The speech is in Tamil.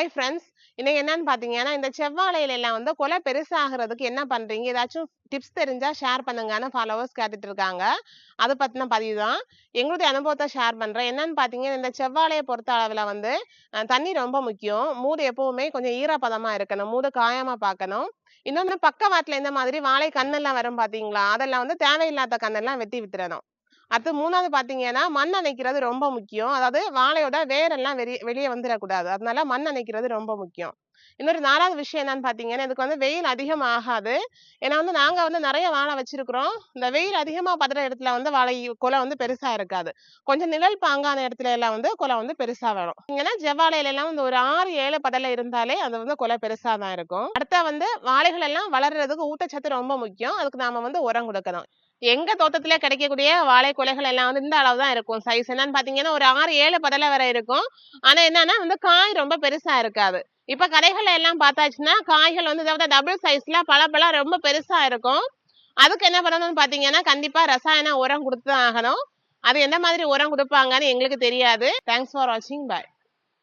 ஹாய் ஃப்ரெண்ட்ஸ் இன்னைக்கு என்னன்னு பாத்தீங்கன்னா இந்த செவ்வாழையில எல்லாம் வந்து கொலை பெருசாகிறதுக்கு என்ன பண்றீங்க? ஏதாச்சும் டிப்ஸ் தெரிஞ்சா ஷேர் பண்ணுங்கன்னு ஃபாலோவர்ஸ் கேட்டுட்டு இருக்காங்க. அதை பத்தின பதிவு தான் எங்களுடைய அனுபவத்தை ஷேர் பண்றேன். என்னன்னு பாத்தீங்கன்னா இந்த செவ்வாழையை பொறுத்த அளவுல வந்து தண்ணி ரொம்ப முக்கியம். மூடு எப்பவுமே கொஞ்சம் ஈரப்பதமா இருக்கணும். மூடு காயமா பார்க்கணும் இன்னொன்னு பக்கவாட்டில் இந்த மாதிரி வாழை கண்ணெல்லாம் வரும் பாத்தீங்களா? அதெல்லாம் வந்து தேவையில்லாத கண்ணெல்லாம் வெட்டி வித்துறணும் அடுத்து மூணாவது பாத்தீங்கன்னா மண் அணைக்கிறது ரொம்ப முக்கியம். அதாவது வாழையோட வேரெல்லாம் வெளியே வெளியே வந்துடக்கூடாது. அதனால மண் அணைக்கிறது ரொம்ப முக்கியம். இன்னொரு நாலாவது விஷயம் என்னன்னு பாத்தீங்கன்னா இதுக்கு வந்து வெயில் அதிகம் ஆகாது ஏன்னா வந்து நாங்க வந்து நிறைய வாழை வச்சிருக்கிறோம். இந்த வெயில் அதிகமா படுற இடத்துல வந்து வாழை குலை வந்து பெருசா இருக்காது. கொஞ்சம் நிழல் பாங்கான இடத்துல எல்லாம் வந்து குலை வந்து பெருசா வரும். இங்கன்னா ஜவ்வாழையில வந்து ஒரு ஆறு ஏழு பதல இருந்தாலே அது வந்து குலை பெருசாக தான் இருக்கும். அடுத்த வந்து வாழைகள் எல்லாம் வளர்றதுக்கு ஊட்டச்சத்து ரொம்ப முக்கியம். அதுக்கு நாம வந்து உரம் கொடுக்கணும். எங்க தோட்டத்துல கிடைக்கக்கூடிய வாழை குலைகள் எல்லாம் வந்து இந்த அளவு தான் இருக்கும். சைஸ் என்னன்னு பாத்தீங்கன்னா ஒரு ஆறு ஏழு பதலை வரை இருக்கும். ஆனா என்னன்னா வந்து காய் ரொம்ப பெருசா இருக்காது. இப்ப கடைகள்ல எல்லாம் பார்த்தாச்சுன்னா காய்கள் வந்து இதை டபுள் சைஸ்ல பழப்பழம் ரொம்ப பெருசா இருக்கும். அதுக்கு என்ன பண்ணணும்னு பாத்தீங்கன்னா கண்டிப்பா ரசாயன உரம் கொடுத்து தான் ஆகணும். அது எந்த மாதிரி உரம் கொடுப்பாங்கன்னு எங்களுக்கு தெரியாது. தேங்க்ஸ் ஃபார் வாட்சிங் பாய்